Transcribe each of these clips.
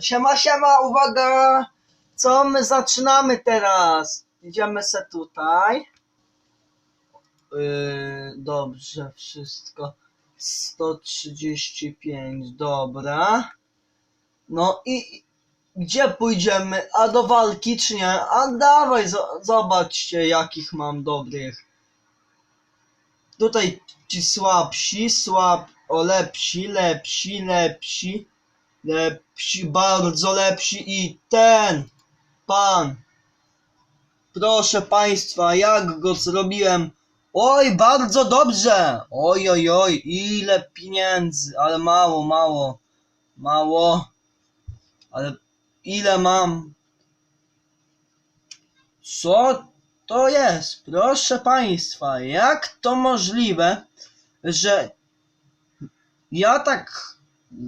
Siema, siema, uwaga! Co my zaczynamy teraz? Idziemy se tutaj. Yy, dobrze, wszystko. 135, dobra. No i gdzie pójdziemy? A do walki czy nie? A dawaj, zo- zobaczcie jakich mam dobrych. Tutaj ci słabsi, słab, o lepsi, lepsi, lepsi, lepsi, bardzo lepsi i ten pan. Proszę państwa, jak go zrobiłem? Oj, bardzo dobrze! Oj, oj, oj, ile pieniędzy, ale mało, mało, mało, ale ile mam? Co to jest? Proszę państwa, jak to możliwe, że ja tak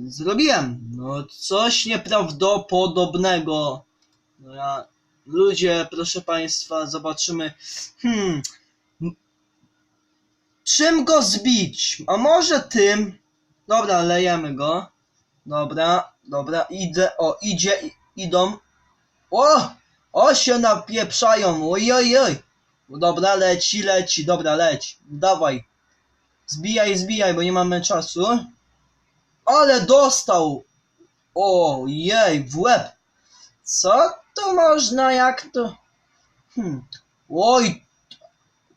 zrobiłem? No, coś nieprawdopodobnego. No ja, ludzie, proszę państwa, zobaczymy. Hmm. Czym go zbić? A może tym? Dobra, lejemy go. Dobra, dobra, idę, o, idzie, idą. O! O się napieprzają, oj, oj, oj. Dobra, leci, leci, dobra, leć. Dawaj. Zbijaj, zbijaj, bo nie mamy czasu. Ale dostał! O jej, w łeb! Co to można, jak to... Hmm. Oj,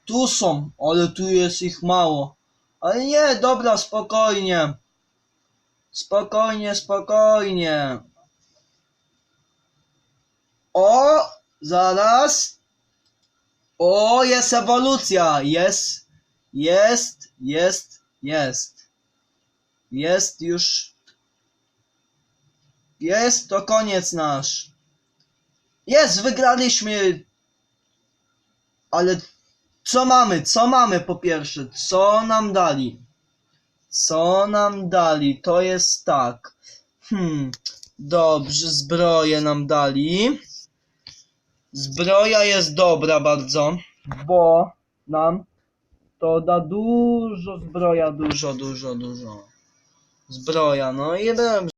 tu są, ale tu jest ich mało. Ale nie, dobra, spokojnie. Spokojnie, spokojnie. O, zaraz. O, jest ewolucja. Jest, jest, jest, jest. Jest już. Jest, to koniec nasz. Jest, wygraliśmy. Ale co mamy? Co mamy po pierwsze? Co nam dali? Co nam dali? To jest tak. Hmm. Dobrze, zbroję nam dali. Zbroja jest dobra bardzo, bo nam to da dużo zbroja, dużo, dużo, dużo. Zbroja, no i dobrze.